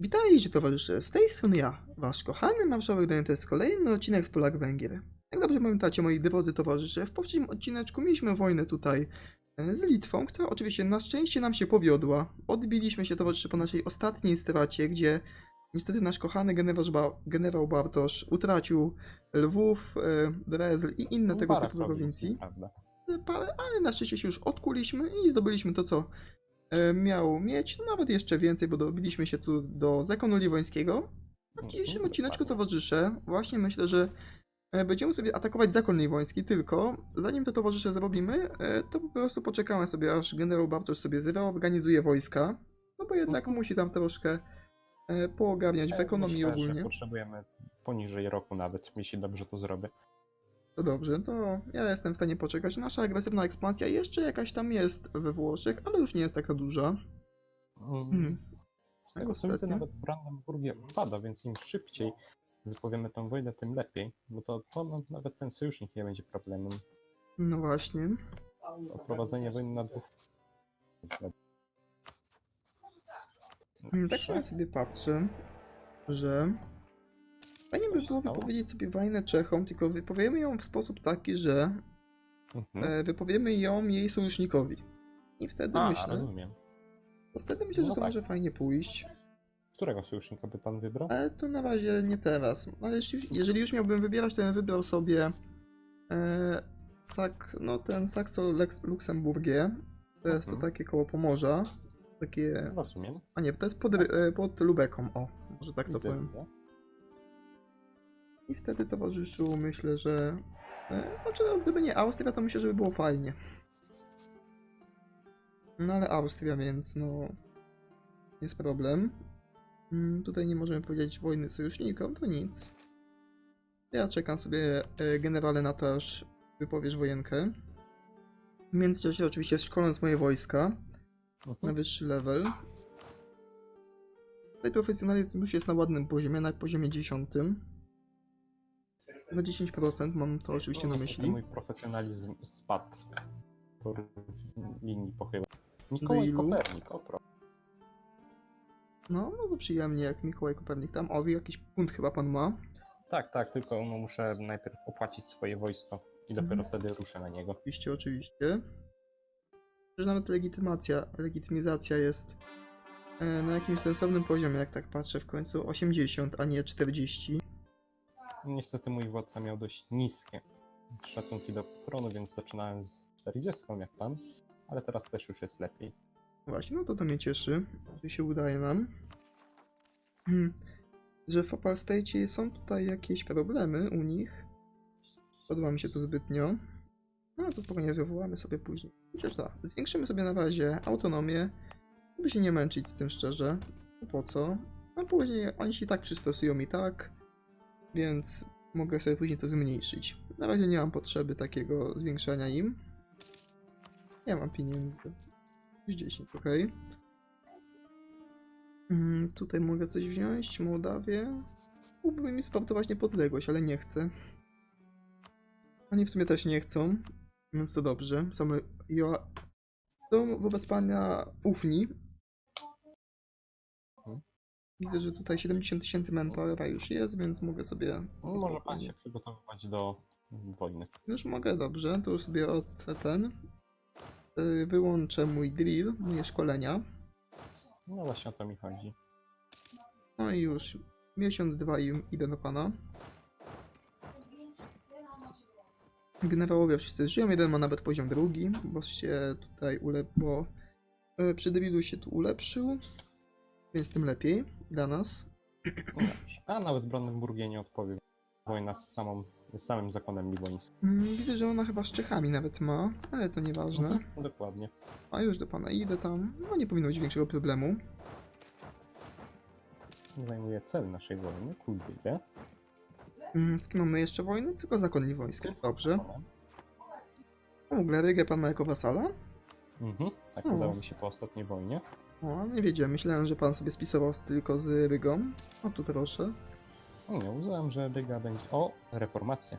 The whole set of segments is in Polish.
Witajcie towarzysze, z tej strony ja, wasz kochany marszałek Daniel, to jest kolejny odcinek z Polak Węgier. Jak dobrze pamiętacie, moi drodzy towarzysze, w poprzednim odcineczku mieliśmy wojnę tutaj e, z Litwą, która oczywiście na szczęście nam się powiodła. Odbiliśmy się towarzysze po naszej ostatniej stracie, gdzie niestety nasz kochany generał, Ba- generał Bartosz utracił Lwów, e, Brezl i inne tego Parę typu parę, ale na szczęście się już odkuliśmy i zdobyliśmy to, co e, miał mieć, nawet jeszcze więcej, bo dobiliśmy się tu do zakonu liwońskiego. W dzisiejszym Mhm, odcineczku dokładnie. towarzysze, właśnie myślę, że e, będziemy sobie atakować zakon liwoński, tylko zanim to towarzysze zrobimy, e, to po prostu poczekamy sobie, aż generał Bartosz sobie zreorganizuje wojska, no bo jednak Mhm. musi tam troszkę e, poogarniać w ekonomii myślę, ogólnie. Potrzebujemy poniżej roku nawet, jeśli dobrze to zrobię. To dobrze, to ja jestem w stanie poczekać. Nasza agresywna ekspansja jeszcze jakaś tam jest we Włoszech, ale już nie jest taka duża. Mm. Mhm. Z tego co widzę, nawet Brandenburgię pada, więc im szybciej wypowiemy tę wojnę, tym lepiej. Bo to, to no, nawet ten sojusznik nie będzie problemem. No właśnie. Prowadzenie wojny na dwóch. Mm, Tak ja sobie patrzę, że fajnie by było wypowiedzieć sobie wojnę Czechom, tylko wypowiemy ją w sposób taki, że Mhm. e, wypowiemy ją jej sojusznikowi. I wtedy A, myślę, rozumiem. bo wtedy myślę, że No to tak. może fajnie pójść. Którego sojusznika by pan wybrał? Ale to na razie nie teraz. Ale jeśli, jeżeli już miałbym wybierać, to ja wybrał sobie e, Sak, no ten Saxo Lex Luksemburgię. To jest to Mhm. takie koło Pomorza. Takie. Rozumiem. A nie, to jest pod, e, pod Lubeką. O, może tak to Widzę, powiem. widzę. I wtedy towarzyszył, myślę, że. E, znaczy, no, gdyby nie Austria, to myślę, że by było fajnie. No ale Austria, więc no. Jest problem. Mm, tutaj nie możemy powiedzieć wojny sojusznikom, to nic. Ja czekam sobie, e, generale, na to, aż wypowiesz wojenkę. W międzyczasie, oczywiście, szkoląc moje wojska na wyższy level. Tutaj profesjonalizm już jest na ładnym poziomie, na poziomie 10. Na 10% mam to oczywiście na No, myśli. Mój profesjonalizm spadł po linii pochyła. Mikołaj ilu? Kopernik, o pro. No, no to przyjemnie, jak Mikołaj Kopernik tam. O, jakiś punkt chyba pan ma. Tak, tak, tylko no, muszę najpierw opłacić swoje wojsko i dopiero Mhm. wtedy ruszę na niego. Oczywiście, oczywiście. Że nawet legitymacja, legitymizacja jest e, na jakimś sensownym poziomie, jak tak patrzę w końcu. 80, a nie 40. Niestety mój władca miał dość niskie szacunki do tronu, więc zaczynałem z 40 jak pan, ale teraz też już jest lepiej. Właśnie, no to to mnie cieszy, że się udaje nam. Hmm. Że w Opal State są tutaj jakieś problemy u nich. Podoba mi się to zbytnio. No to spokojnie wywołamy sobie później. Chociaż tak, zwiększymy sobie na razie autonomię, żeby się nie męczyć z tym szczerze. No po co? A później oni się i tak przystosują i tak, więc mogę sobie później to zmniejszyć. Na razie nie mam potrzeby takiego zwiększania im. Nie mam pieniędzy. Plus 10, ok. Mm, tutaj mogę coś wziąć, Mołdawię. Mógłby mi sportować niepodległość, ale nie chcę. Oni w sumie też nie chcą, więc to dobrze. Same ja są wobec pana ufni. Widzę, że tutaj 70 tysięcy manpowera już jest, więc mogę sobie. No, może pan się przygotowywać do wojny. Już mogę, dobrze. To już sobie od ten. y, Wyłączę mój drill, moje szkolenia. No właśnie o to mi chodzi. No i już miesiąc, dwa i idę do pana. Generałowie wszyscy żyją, jeden ma nawet poziom drugi, bo się tutaj ule... bo e, przy Davidu się tu ulepszył, więc tym lepiej dla nas. A nawet Brandenburgię nie odpowie. Wojna z, samą, z samym zakonem liwońskim. Mm, Widzę, że ona chyba z Czechami nawet ma, ale to nieważne. Mhm, Dokładnie. A już do pana idę tam, no nie powinno być większego problemu. Zajmuje cel naszej wojny, Kuldydę. Mm, Z kim mamy jeszcze wojnę? Tylko zakon liwoński, dobrze. O, Glerygę pan ma jako wasala? Mhm, tak udało mi się po ostatniej wojnie. O, nie wiedziałem, myślałem, że pan sobie spisował z- tylko z Rygą. O, tu proszę. O nie, uznałem, że Ryga będzie... O, reformacja.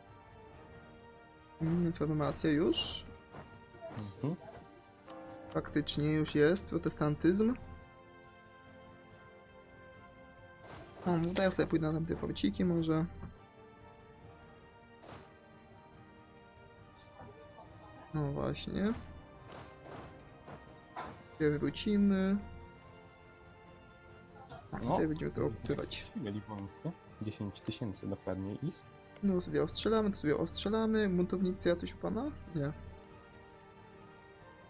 Mm, Informacja już. Mhm. Faktycznie już jest protestantyzm. O, no to ja sobie pójdę na tamte porciki może. No właśnie. Gdzie wrócimy. No. sobie będziemy to opywać. Mieli wąskie. 10 tysięcy dokładnie ich. No sobie ostrzelamy, to sobie ostrzelamy. Buntownicy jacyś u pana? Nie.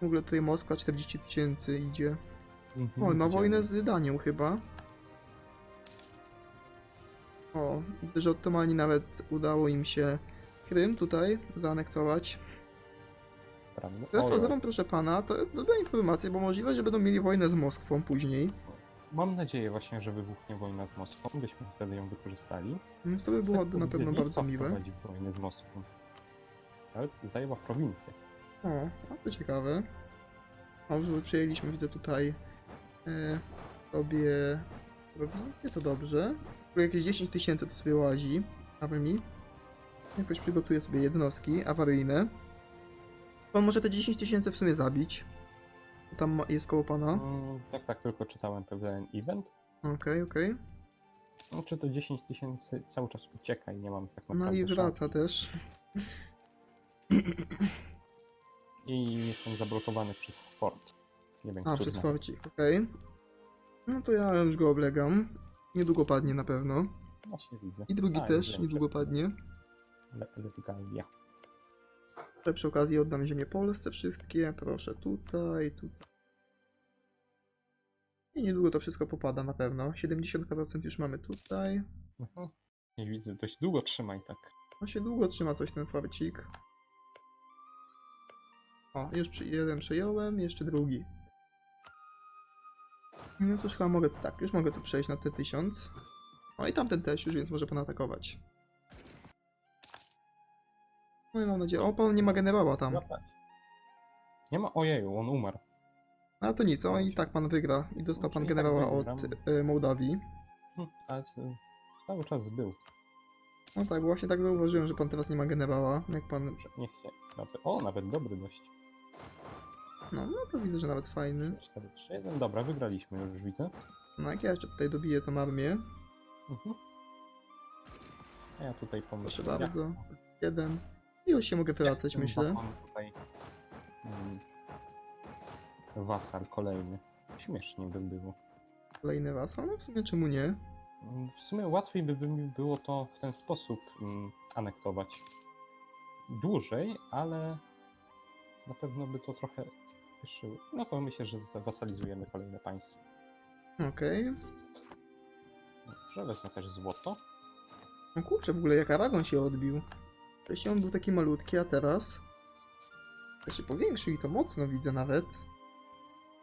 W ogóle tutaj Moskwa 40 tysięcy idzie. O, na wojnę z Danią chyba. O, widzę, że Ottomani nawet udało im się Krym tutaj zaanektować. Prawda? Pozdrawiam proszę pana, to jest dobra informacja, bo możliwe, że będą mieli wojnę z Moskwą później. Mam nadzieję właśnie, że wybuchnie wojna z Moskwą, byśmy wtedy ją wykorzystali. Więc to by Niestety na pewno bardzo miłe. prowadzi wojnę z Moskwą. Nawet zajęła prowincję. O, a to ciekawe. O, że przejęliśmy, widzę tutaj e, sobie prowincję, to dobrze. Tu jakieś 10 tysięcy to sobie łazi armii. Jak ktoś przygotuje sobie jednostki awaryjne. Pan może te 10 tysięcy w sumie zabić. Tam jest koło pana. Mm, tak, tak, tylko czytałem pewien event. Okej, okej. No, czy to 10 tysięcy cały czas ucieka i nie mam tak No naprawdę i wraca szans. też. I jestem zablokowany przez fort. Nie wiem, A, który przez znam. forcik, okej. No to ja już go oblegam. Niedługo padnie na pewno. Właśnie widzę. I drugi A, też wiem, niedługo że- padnie. Le- Letygalia. Przy okazji oddam ziemię Polsce wszystkie. Proszę tutaj, tutaj. I niedługo to wszystko popada na pewno. 70% już mamy tutaj. Mhm. Nie widzę, dość długo trzymaj tak. No się długo trzyma coś ten forcik. O, już przy, jeden przejąłem, jeszcze drugi. No cóż, chyba mogę, tak, już mogę tu przejść na T1000. No i tamten też już, więc może pan atakować. No i mam nadzieję, o, pan nie ma generała tam. Złapać. Nie ma, ojeju, on umarł. Ale to nic, o i tak pan wygra. I dostał pan Czyli tak generała wygram. od e, Mołdawii. Hm, ale c- cały czas był. No tak, właśnie tak zauważyłem, że pan teraz nie ma generała. Jak pan. Że Nie chcie. Nawet, o, nawet dobry dość. No, no to widzę, że nawet fajny. 4, 3, 1. Dobra, wygraliśmy już, widzę. No jak ja jeszcze tutaj dobiję tą armię. Mhm. A ja tutaj pomyślę. Proszę bardzo. Jeden. I już się mogę wracać, ten myślę. bakon Tutaj, mm, wasal kolejny. Śmiesznie by było. Kolejny raz. No w sumie czemu nie? Mm, W sumie łatwiej by by mi było to w ten sposób mm, anektować. Dłużej, ale na pewno by to trochę spieszyło. No to myślę, że zawasalizujemy kolejne państwo. Okej. Że wezmę też złoto. No kurczę, w ogóle jak Aragon się odbił. Wcześniej on był taki malutki, a teraz... To się powiększył i to mocno widzę nawet.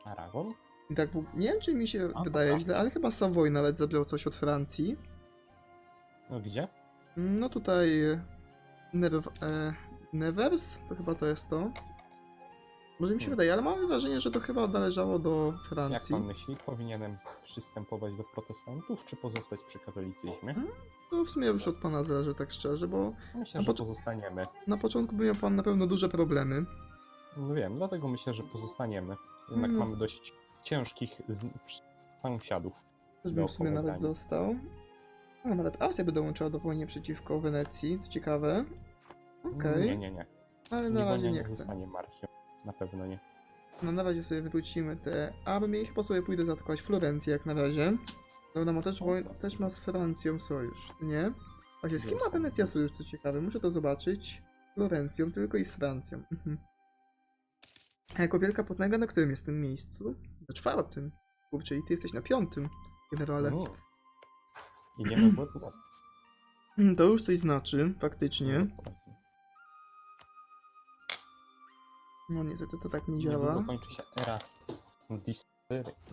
Aragon. I tak, w- nie wiem czy mi się A, wydaje dobra. źle, ale chyba Savoy nawet zabrał coś od Francji. No gdzie? No tutaj Nev e, Nevers, to chyba to jest to. Może mi się Hmm. wydaje, ale mam wrażenie, że to chyba należało do Jak Francji. pan myśli, powinienem przystępować do protestantów, czy pozostać przy katolicyzmie? To w sumie już od pana zależy, tak szczerze, bo Myślę, A że pozostaniemy. na początku by miał pan na pewno duże problemy. No wiem, dlatego myślę, że pozostaniemy. Jednak No. mamy dość ciężkich z... sąsiadów. Też bym w sumie nawet opowiadania. został. No, nawet Austria by dołączyła do wojny przeciwko Wenecji, co ciekawe. Okej, Nie, nie, nie. ale na razie Liwonia nie chcę. zostanie marchią. Na pewno nie. No na razie sobie wywrócimy te armie i chyba sobie pójdę zaatakować Florencję jak na razie. No ona ma też, też ma z Francją sojusz, nie? Właśnie z kim ma Wenecja sojusz, to ciekawe, muszę to zobaczyć. Florencją tylko i z Francją. Mhm. A jako wielka potęga na którym jest tym miejscu? Na czwartym. Kurczę, i ty jesteś na piątym, generale. Mm. Idziemy w. Mm, To już coś znaczy, faktycznie. Dokładnie. No niestety to tak nie Niedługo działa. kończy się era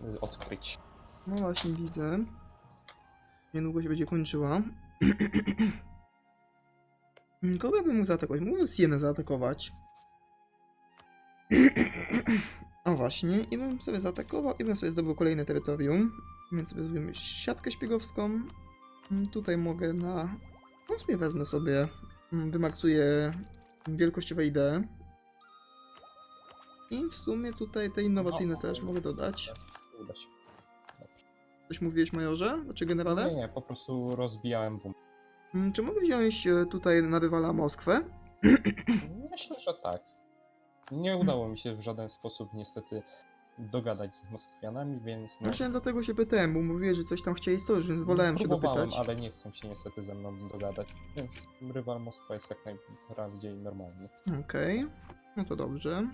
z odkryć. No właśnie widzę. Niedługo się będzie kończyła. Kogo bym mógł zaatakować? Mógłbym Sienę zaatakować. O właśnie, i bym sobie zaatakował, i bym sobie zdobył kolejne terytorium. Więc sobie zrobimy siatkę szpiegowską. Mm, Tutaj mogę na... No sobie wezmę sobie, mm, wymaksuję wielkościowe idee. I w sumie tutaj te innowacyjne No, też mogę dodać. Uda się. Coś mówiłeś, majorze? Znaczy generale? Nie, nie, po prostu rozbijałem bum. Mm, Czy mogę wziąć e, tutaj na rywala Moskwę? Myślę, że tak. Nie udało mi się w żaden sposób niestety dogadać z Moskwianami, więc no, Właśnie dlatego się pytałem, bo mówiłeś, że coś tam chcieli sojusz, więc wolałem się dopytać. ale nie chcą się niestety ze mną dogadać, więc rywal Moskwa jest jak najbardziej normalny. Okej, no to dobrze.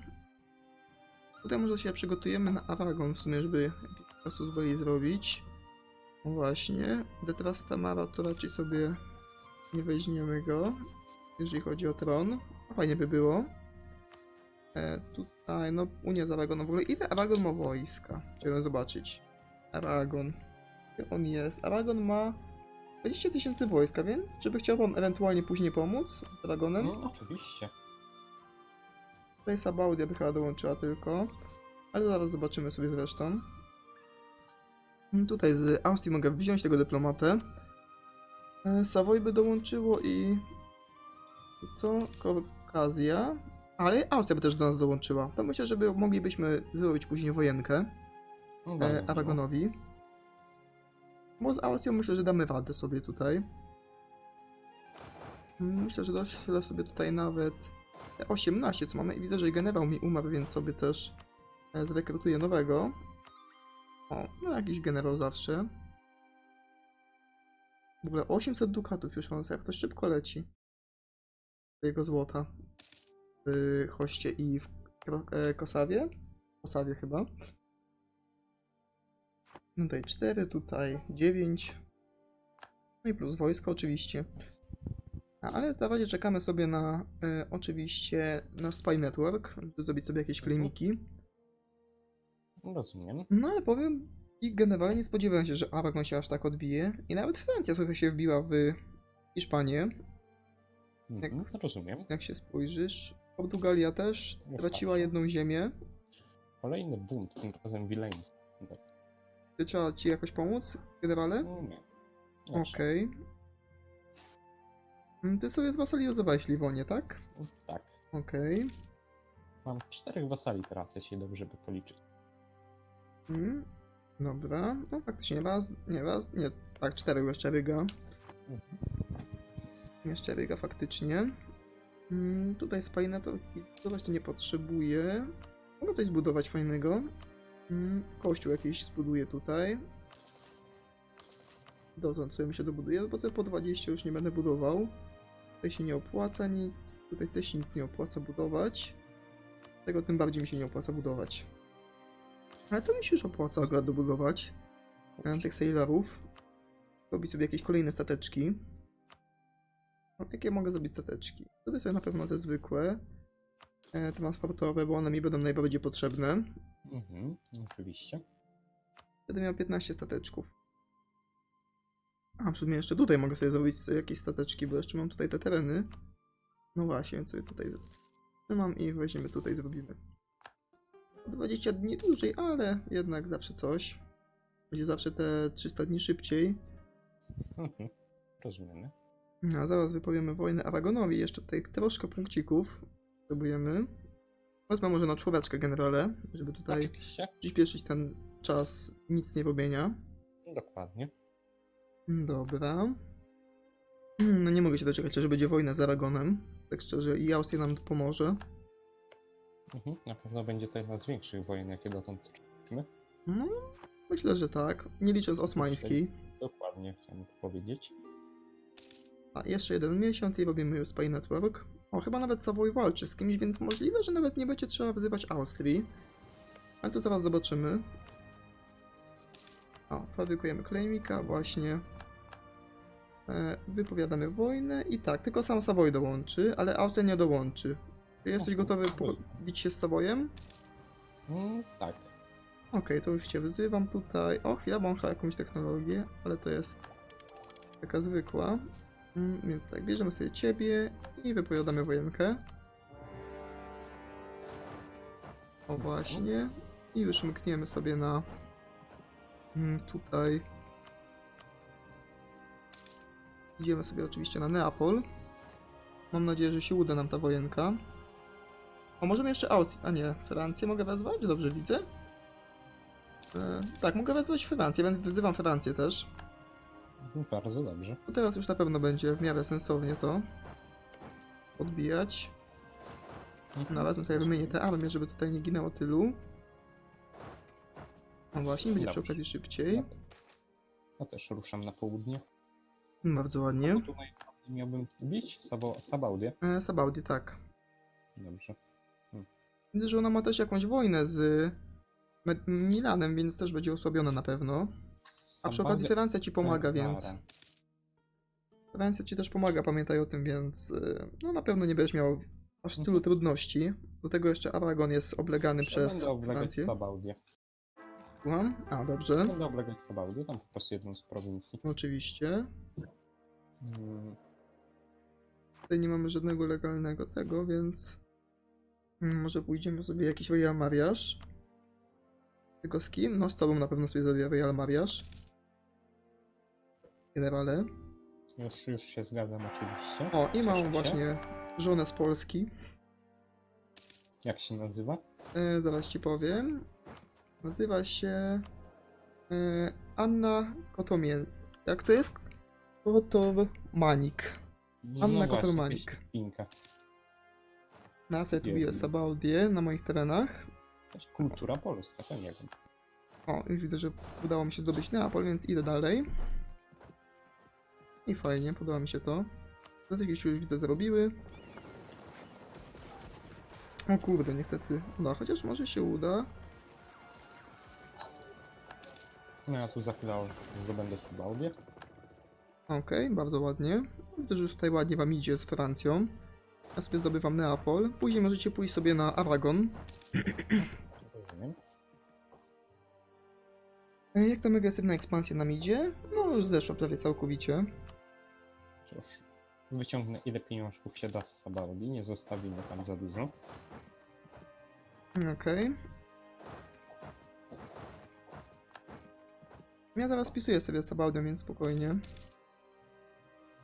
Tutaj może się przygotujemy na Aragon w sumie, żeby jakiś czasu zboli zrobić. No właśnie, Detras Tamara to raczej sobie nie weźmiemy go, jeżeli chodzi o tron. Fajnie by było. E, tutaj, no Unia z Aragonem w ogóle. Ile Aragon ma wojska? Chciałem zobaczyć. Aragon. Gdzie on jest? Aragon ma 20 tysięcy wojska, więc czy by chciał wam ewentualnie później pomóc z Aragonem? No, oczywiście. Tutaj Sabaudia by chyba dołączyła tylko. Ale zaraz zobaczymy sobie zresztą. Tutaj z Austrii mogę wziąć tego dyplomatę. E, Savoy by dołączyło i... i co? Kaukazja. Ale Austria by też do nas dołączyła. To myślę, że by moglibyśmy zrobić później wojenkę No, bardzo e. Aragonowi. Bo z Austrią myślę, że damy radę sobie tutaj. Myślę, że doślę sobie tutaj nawet 18, co mamy. I widzę, że generał mi umarł, więc sobie też e, zrekrutuję nowego. O, no jakiś generał zawsze. W ogóle 800 dukatów już mam, jak to szybko leci. Jego złota. W Hoście i w e, Kosawie. Kosawie chyba. Tutaj 4, tutaj 9. No i plus wojsko oczywiście. Ale na razie czekamy sobie na e, oczywiście na Spy Network, żeby zrobić sobie jakieś klejmiki. Rozumiem. No ale powiem i generalnie nie spodziewałem się, że Aragon się aż tak odbije. I nawet Francja trochę się wbiła w Hiszpanię, Jak- Mhm, rozumiem. jak się spojrzysz. Portugalia też traciła patrzę. jedną ziemię. Kolejny bunt, tym razem wileński. Czy trzeba ci jakoś pomóc, generale? Nie Okej. Mm, Ty sobie zwasalizowałeś Liwonię, tak? trzeba. Tak. Okej. Mam czterech wasali teraz, jeśli dobrze by policzyć. Mm, Dobra. No faktycznie raz, nie raz, nie, tak, cztery jeszcze Ryga. Mhm. Jeszcze Ryga faktycznie. Mm, Tutaj spajna to zbudować to nie potrzebuję. Mogę coś zbudować fajnego. Mm, Kościół jakiś zbuduję tutaj. Dotąd sobie się dobuduję, bo to po 20 już nie będę budował. Tutaj się nie opłaca nic, tutaj też się nic nie opłaca budować. Tego tym bardziej mi się nie opłaca budować. Ale to mi się już opłaca akurat dobudować. e, Tych sailorów. Robić sobie jakieś kolejne stateczki. No, jakie mogę zrobić stateczki? Tutaj sobie na pewno te zwykłe. E, transportowe, bo one mi będą najbardziej potrzebne. Mhm, oczywiście. Wtedy miał 15 stateczków. A, w sumie jeszcze tutaj mogę sobie zrobić jakieś stateczki, bo jeszcze mam tutaj te tereny. No właśnie, sobie tutaj trzymam i weźmiemy tutaj, zrobimy. 20 dni dłużej, ale jednak zawsze coś. Będzie zawsze te 300 dni szybciej. Mhm, rozumiemy. No, A zaraz wypowiemy wojnę Aragonowi. Jeszcze tutaj troszkę punkcików potrzebujemy. Wezmę może na czwóreczkę generale, żeby tutaj Oczywiście. przyspieszyć ten czas nic nie robienia. Dokładnie. Dobra. No nie mogę się doczekać, że będzie wojna z Aragonem. Tak szczerze, i Austria nam pomoże. Mhm, na pewno będzie to jedna z większych wojen, jakie dotąd toczyliśmy. No, myślę, że tak. Nie licząc osmańskiej. Dokładnie, chciałem to powiedzieć. A jeszcze jeden miesiąc i robimy już Spy Network. O, chyba nawet Savoy walczy z kimś, więc możliwe, że nawet nie będzie trzeba wzywać Austrii. Ale to zaraz zobaczymy. O, fabrykujemy klejmika, właśnie. E, wypowiadamy wojnę i tak, tylko sam Savoy dołączy, ale Austria nie dołączy. Czy jesteś gotowy bić się z Savoyem? Mm, tak. Okej, to już cię wyzywam tutaj. O, chwila, bo on ma jakąś technologię, ale to jest taka zwykła. Mm, więc tak, bierzemy sobie ciebie i wypowiadamy wojenkę. O właśnie. I już mkniemy sobie na mm, tutaj. Idziemy sobie oczywiście na Neapol. Mam nadzieję, że się uda nam ta wojenka. O, możemy jeszcze Austrię, a nie, Francję mogę wezwać? Dobrze widzę. E, tak, mogę wezwać Francję, więc wzywam Francję też. Bardzo dobrze. To teraz już na pewno będzie w miarę sensownie to odbijać. No, wezmę sobie wymienię te armie, żeby tutaj nie ginęło tylu. No właśnie, będzie przy okazji szybciej. Ja też ruszam na południe. Bardzo ładnie. Tu tutaj miałbym bić Sabo, Sabaudię. E, Sabaudi, tak. Dobrze. Widzę, że ona ma też jakąś wojnę z Me- Milanem, więc też będzie osłabiona na pewno. A przy okazji Sabaudia- Francja ci pomaga, więc... Francja ci też pomaga, pamiętaj o tym, więc y, no na pewno nie będziesz miał aż tylu trudności. Do tego jeszcze Aragon jest oblegany Ja przez Będę oblegać Francję. Sabaudię. Słucham? A, dobrze. Będę oblegać Sabaudię, tam po prostu jedną z prowincji. Oczywiście. Mm, Tutaj nie mamy żadnego legalnego tego, więc mm, może pójdziemy sobie jakiś Royal Mariaż. Tylko z kim? No z tobą na pewno sobie zrobię Royal Mariaż. Generale. Już, już się zgadzam oczywiście. O, i mam Cieszę się. właśnie żonę z Polski. Jak się nazywa? E, zaraz ci powiem. Nazywa się e, Anna Kotomien. Jak to jest? Kotomanik. Anna No jakaś Pinka. Na sobie tu biję Biedny. Sabaudię na moich terenach. Kultura polska, to nie wiem. O, już widzę, że udało mi się zdobyć Neapol, więc idę dalej. I fajnie, podoba mi się to. Strategii się już widzę zrobiły. O kurde, niestety. No, chociaż może się uda. No ja tu za chwilę zdobędę Sabaudię. Okej, bardzo ładnie. Widzę, że już tutaj ładnie wam idzie z Francją. Ja sobie zdobywam Neapol. Później możecie pójść sobie na Aragon. Rozumiem. Jak tam agresywna ekspansja nam idzie? No, już zeszła prawie całkowicie. Cóż, wyciągnę ile pieniążków się da z Sabaudi, nie zostawimy tam za dużo. Okej. Ja zaraz pisuję sobie z więc spokojnie.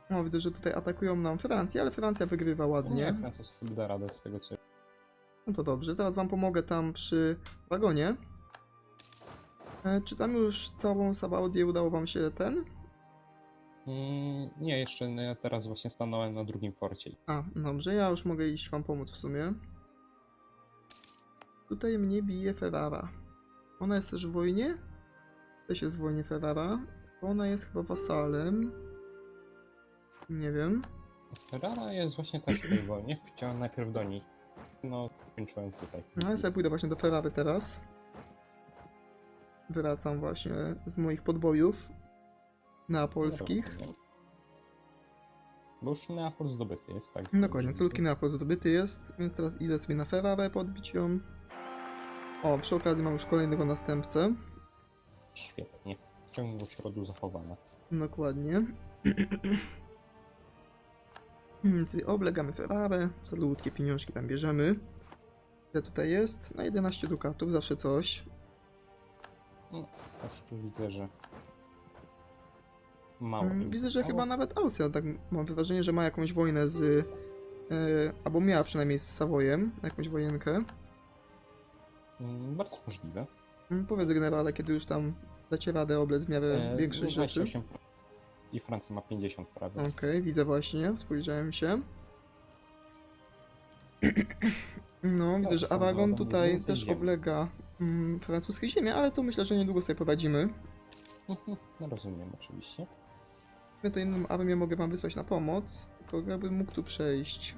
O, widzę, że tutaj atakują nam Francję, ale Francja wygrywa ładnie. Nie, Francja sobie da radę z tego co... No to dobrze, zaraz wam pomogę tam przy wagonie. E, czy tam już całą Sabaudię udało wam się ten? Mm, nie, jeszcze nie, teraz właśnie stanąłem na drugim forcie. A, dobrze, ja już mogę iść wam pomóc w sumie. Tutaj mnie bije Ferrara. Ona jest też w wojnie? Jest w wojnie Ferrara. Ona jest chyba wasalem. Nie wiem. Ferrara jest właśnie też w tej wojnie, chciałem najpierw do niej. No, kończyłem tutaj. No ja sobie pójdę właśnie do Ferrary teraz. Wracam właśnie z moich podbojów neapolskich. Bo już Neapol zdobyty jest, tak? Dokładnie, celutki Neapol zdobyty jest, więc teraz idę sobie na Ferrarę podbić ją. O, przy okazji mam już kolejnego następcę. Świetnie. Ciągłość rodu zachowana. Dokładnie. Więc sobie oblegamy Ferrarę, salutkie pieniążki tam bierzemy. Ile tutaj jest? Na 11 dukatów, zawsze coś. Aż tu widzę, że... Mało. Mm, Widzę, że zostało. chyba nawet Austria, tak mam wrażenie, że ma jakąś wojnę z... e, albo miała przynajmniej z Savojem, jakąś wojenkę. Mm, Bardzo możliwe. Powiedz generale, kiedy już tam dacie radę oblec w miarę E, większość rzeczy. 28%. I Francja ma 50 prawie. Okej, widzę właśnie, spojrzałem się. No, widzę, że są Aragon wodą, tutaj też ziemi. oblega mm, francuskie ziemie, ale to myślę, że niedługo sobie prowadzimy. No rozumiem oczywiście. Ja to inną armię mogę wam wysłać na pomoc, tylko jakbym mógł tu przejść.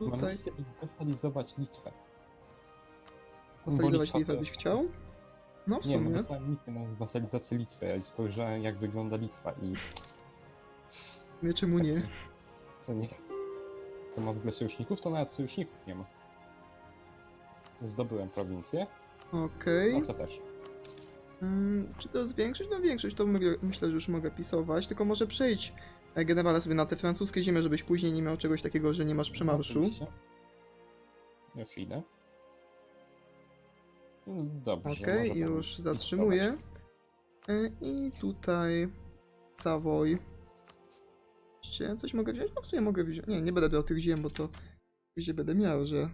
Mam Tutaj misję wesalizować Litwę. Wasalizować Litwa Litwę byś chciał? No, w Nie, no sumie. wysłałem misję na wasalizację Litwy, ja spojrzałem jak wygląda Litwa i Nie, czemu nie? co nie... To ma w ogóle sojuszników? To nawet sojuszników nie ma. Zdobyłem prowincję, Okej. no co też. Mm, czy to zwiększyć? No większość to myślę, że już mogę pisować, tylko może przejdź e, generale sobie na te francuskie ziemie, żebyś później nie miał czegoś takiego, że nie masz przemarszu. Oczywiście. Już idę. Dobrze. Okej, może tam już zatrzymuję. E, I tutaj Savoy. Cie- Coś mogę wziąć? No w sumie mogę wziąć. Nie, nie będę brał tych ziem, bo to gdzie będę miał, że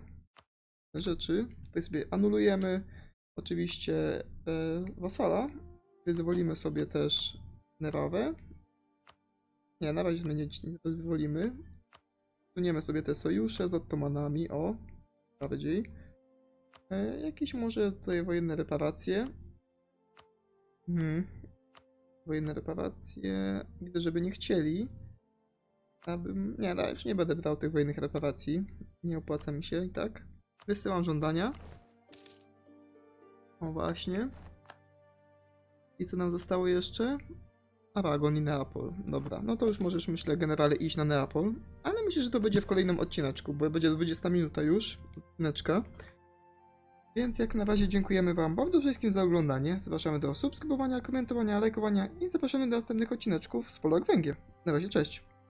rzeczy. Tutaj sobie anulujemy oczywiście e, wasala. Wyzwolimy sobie też Nerawę. Nie, na razie zmienić nie pozwolimy. Suniemy sobie te sojusze z Ottomanami, o, bardziej. E, jakieś może tutaj wojenne reparacje. Mhm. Wojenne reparacje. Widzę, żeby nie chcieli. Abym... Nie, no, już nie będę brał tych wojennych reparacji. Nie opłaca mi się i tak. Wysyłam żądania. O właśnie. I co nam zostało jeszcze? Aragon i Neapol. Dobra, no to już możesz, myślę, generale iść na Neapol. Ale myślę, że to będzie w kolejnym odcineczku, bo będzie 20 minuta już odcineczka. Więc jak na razie dziękujemy Wam bardzo wszystkim za oglądanie. Zapraszamy do subskrybowania, komentowania, lajkowania i zapraszamy do następnych odcineczków z Polak Węgier. Na razie, cześć!